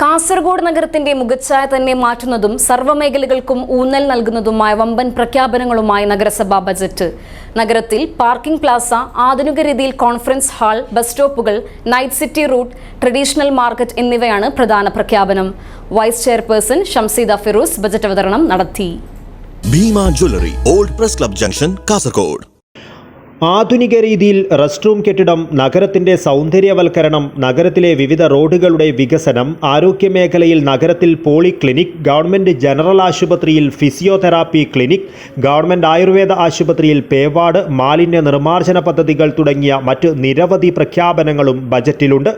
കാസർഗോഡ് നഗരത്തിന്റെ മുഖച്ഛായ തന്നെ മാറ്റുന്നതും സർവമേഖലകൾക്കും ഊന്നൽ നൽകുന്നതുമായ വമ്പൻ പ്രഖ്യാപനങ്ങളുമായി നഗരസഭാ ബജറ്റ്. നഗരത്തിൽ പാർക്കിംഗ് പ്ലാസ ആധുനിക രീതിയിൽ conference hall bus സ്റ്റോപ്പുകൾ night city route traditional market എന്നിവയാണ് പ്രധാന പ്രഖ്യാപനം. Vice chairperson Shamseeda Firoz budget അവതരണം നടത്തി. Bhima jewellery old press club junction Kasaragod. ആധുനിക രീതിയിൽ റെസ്റ്റ് റൂം കെട്ടിടം നഗരത്തിന്റെ സൗന്ദര്യവൽക്കരണം നഗരത്തിലെ വിവിധ റോഡുകളുടെ വികസനം ആരോഗ്യമേഖലയിൽ നഗരത്തിൽ പോളിക്ലിനിക് ഗവൺമെന്റ് ജനറൽ ആശുപത്രിയിൽ ഫിസിയോതെറാപ്പി ക്ലിനിക് ഗവൺമെന്റ് ആയുർവേദ ആശുപത്രിയിൽ പേവാട് മാലിന്യ നിർമ്മാർജന പദ്ധതികൾ തുടങ്ങിയ മറ്റ് നിരവധി പ്രഖ്യാപനങ്ങളും ബജറ്റിലുണ്ട്.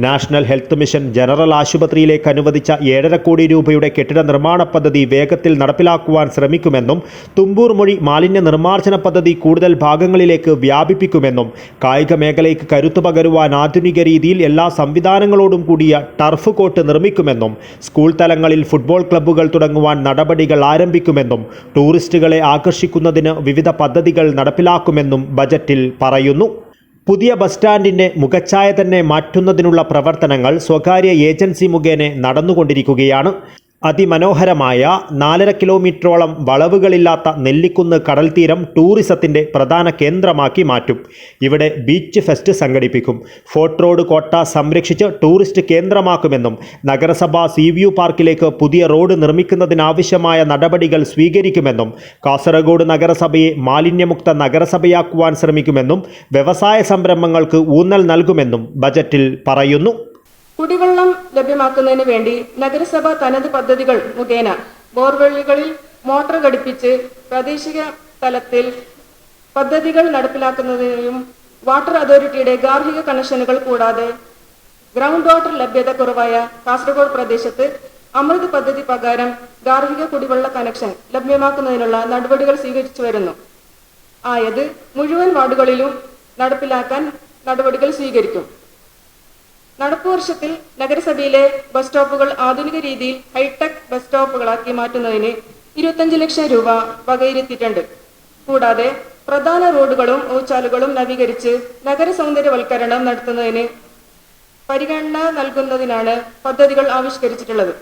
നാഷണൽ ഹെൽത്ത് മിഷൻ ജനറൽ ആശുപത്രിയിലേക്ക് അനുവദിച്ച ഏഴര കോടി രൂപയുടെ കെട്ടിട നിർമ്മാണ പദ്ധതി വേഗത്തിൽ നടപ്പിലാക്കുവാൻ ശ്രമിക്കുമെന്നും തുമ്പൂർ മൊഴി മാലിന്യ നിർമ്മാർജന പദ്ധതി കൂടുതൽ ഭാഗങ്ങളിലേക്ക് വ്യാപിപ്പിക്കുമെന്നും കായിക മേഖലയ്ക്ക് കരുത്തു പകരുവാൻ ആധുനിക രീതിയിൽ എല്ലാ സംവിധാനങ്ങളോടും കൂടിയ ടർഫ് കോട്ട് നിർമ്മിക്കുമെന്നും സ്കൂൾ തലങ്ങളിൽ ഫുട്ബോൾ ക്ലബ്ബുകൾ തുടങ്ങുവാൻ നടപടികൾ ആരംഭിക്കുമെന്നും ടൂറിസ്റ്റുകളെ ആകർഷിക്കുന്നതിന് വിവിധ പദ്ധതികൾ നടപ്പിലാക്കുമെന്നും ബജറ്റിൽ പറയുന്നു. പുതിയ ബസ് സ്റ്റാൻഡിന്റെ മുഖച്ഛായ തന്നെ മാറ്റുന്നതിനുള്ള പ്രവർത്തനങ്ങൾ സ്വകാര്യ ഏജൻസി മുഖേന നടന്നുകൊണ്ടിരിക്കുകയാണ്. അതിമനോഹരമായ നാലര കിലോമീറ്ററോളം വളവുകളില്ലാത്ത നെല്ലിക്കുന്ന് കടൽ തീരം ടൂറിസത്തിന്റെ പ്രധാന കേന്ദ്രമാക്കി മാറ്റും. ഇവിടെ ബീച്ച് ഫെസ്റ്റ് സംഘടിപ്പിക്കും. ഫോർട്ട് റോഡ് കോട്ട സംരക്ഷിച്ച് ടൂറിസ്റ്റ് കേന്ദ്രമാക്കുമെന്നും നഗരസഭ സി വ്യൂ പാർക്കിലേക്ക് പുതിയ റോഡ് നിർമ്മിക്കുന്നതിനാവശ്യമായ നടപടികൾ സ്വീകരിക്കുമെന്നും കാസർഗോഡ് നഗരസഭയെ മാലിന്യമുക്ത നഗരസഭയാക്കുവാൻ ശ്രമിക്കുമെന്നും വ്യവസായ സംരംഭങ്ങൾക്ക് ഊന്നൽ നൽകുമെന്നും ബജറ്റിൽ പറയുന്നു. കുടിവെള്ളം ലഭ്യമാക്കുന്നതിന് വേണ്ടി നഗരസഭ തനത് പദ്ധതികൾ മുഖേന ബോർവെല്ലുകളിൽ മോട്ടോർ ഘടിപ്പിച്ച് പ്രാദേശിക തലത്തിൽ പദ്ധതികൾ നടപ്പിലാക്കുന്നതിനും വാട്ടർ അതോറിറ്റിയുടെ ഗാർഹിക കണക്ഷനുകൾ കൂടാതെ ഗ്രൗണ്ട് വാട്ടർ ലഭ്യത കുറവായ കാസർഗോഡ് പ്രദേശത്ത് അമൃത് പദ്ധതി പ്രകാരം ഗാർഹിക കുടിവെള്ള കണക്ഷൻ ലഭ്യമാക്കുന്നതിനുള്ള നടപടികൾ സ്വീകരിച്ചു വരുന്നു. ആയത് മുഴുവൻ വാർഡുകളിലും നടപ്പിലാക്കാൻ നടപടികൾ സ്വീകരിക്കും. നടപ്പു വർഷത്തിൽ നഗരസഭയിലെ ബസ് സ്റ്റോപ്പുകൾ ആധുനിക രീതിയിൽ ഹൈടെക് ബസ് സ്റ്റോപ്പുകളാക്കി മാറ്റുന്നതിന് ഇരുപത്തഞ്ച് ലക്ഷം രൂപ വകയിരുത്തിയിട്ടുണ്ട്. കൂടാതെ പ്രധാന റോഡുകളും ഊച്ചാലുകളും നവീകരിച്ച് നഗര സൗന്ദര്യവൽക്കരണം നടത്തുന്നതിന് പരിഗണന നൽകുന്നതിനാണ് പദ്ധതികൾ ആവിഷ്കരിച്ചിട്ടുള്ളത്.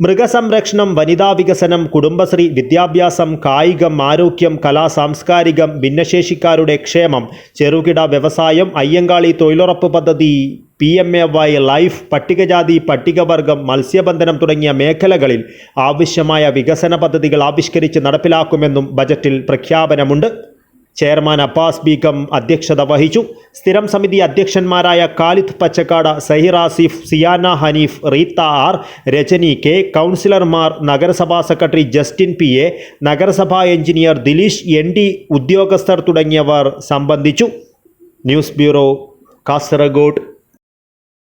മൃഗസംരക്ഷണം വനിതാ വികസനം കുടുംബശ്രീ വിദ്യാഭ്യാസം കായികം ആരോഗ്യം കലാ സാംസ്കാരികം ഭിന്നശേഷിക്കാരുടെ ക്ഷേമം ചെറുകിട വ്യവസായം അയ്യങ്കാളി തൊഴിലുറപ്പ് പദ്ധതി P M A Y life പട്ടികജാതി പട്ടികവർഗം മത്സ്യബന്ധനം തുടങ്ങിയ മേഖലകളിൽ ആവശ്യമായ വികസന പദ്ധതികൾ ആവിഷ്കരിച്ച് നടപ്പിലാക്കുമെന്നും ബജറ്റിൽ പ്രഖ്യാപനമുണ്ട്. ചെയർമാൻ അബ്ബാസ് ബീഗം അധ്യക്ഷത വഹിച്ചു. സ്ഥിരം സമിതി അധ്യക്ഷന്മാരായ കാലിദ് പച്ചക്കാട് സഹിർ ആസിഫ് സിയാന ഹനീഫ് റീത്ത ആർ രജനി കെ കൗൺസിലർമാർ നഗരസഭാ സെക്രട്ടറി ജസ്റ്റിൻ പി എ നഗരസഭാ എഞ്ചിനീയർ ദിലീഷ് എൻ ഡി ഉദ്യോഗസ്ഥർ തുടങ്ങിയവർ സംബന്ധിച്ചു. News bureau Kasaragod.